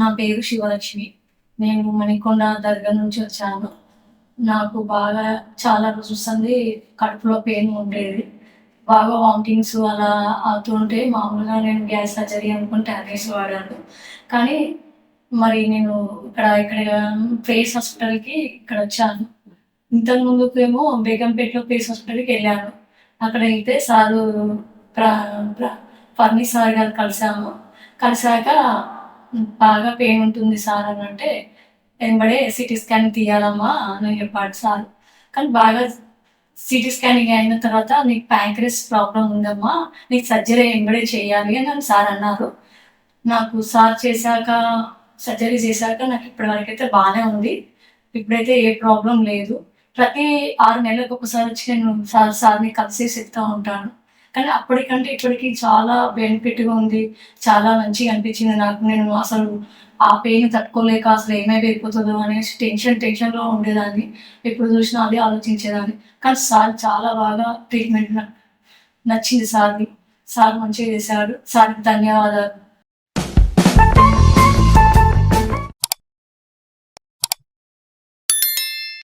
నా పేరు శివలక్ష్మి. నేను మణికొండ దర్గా నుంచి వచ్చాను. నాకు బాగా చాలా రోజుస్తుంది కడుపులో పెయిన్ ఉండేది. బాగా వామిటింగ్స్ అలా అవుతుంటే మామూలుగా నేను గ్యాస్ సర్జరీ అనుకుని టాబ్లెట్స్ వాడాను. కానీ మరి నేను ఇక్కడ ఇక్కడ ఫేస్ హాస్పిటల్కి ఇక్కడ వచ్చాను. ఇంతకు ముందుకేమో బేగంపేటలో ఫేస్ హాస్పిటల్కి వెళ్ళాను. అక్కడ వెళ్తే సారు ప్ర- ప్ర- సార్ గారు కలిసాము కలిసాక బాగా పెయిన్ ఉంటుంది సార్ అని అంటే వెంబడే సిటీ స్కాన్ తీయాలమ్మా అని చెప్పాడు సార్. కానీ బాగా సిటీ స్కానింగ్ అయిన తర్వాత నీకు ప్యాంక్రెస్ ప్రాబ్లం ఉందమ్మా నీకు సర్జరీ వెంబడే చేయాలి అని అని సార్ అన్నారు. నాకు సార్ చేశాక సర్జరీ చేశాక నాకు ఇప్పటివరకు అయితే బాగానే ఉంది. ఇప్పుడైతే ఏ ప్రాబ్లం లేదు. ప్రతి ఆరు నెలలకు ఒకసారి వచ్చి నేను సార్ సార్ని కలిసి చెప్తూ ఉంటాను. కానీ అప్పటికంటే ఇప్పటికి చాలా బెనిఫిట్గా ఉంది. చాలా మంచిగా అనిపించింది నాకు. నేను అసలు ఆ పెయిన్ తట్టుకోలేక అసలు ఏమైపోతుందో అనేసి టెన్షన్ టెన్షన్లో ఉండేదాన్ని. ఎప్పుడు చూసినా అదే ఆలోచించేదాన్ని. కానీ సార్ చాలా బాగా ట్రీట్మెంట్ నచ్చింది సార్ది సార్ మంచిగా చేశాడు సార్కి ధన్యవాదాలు.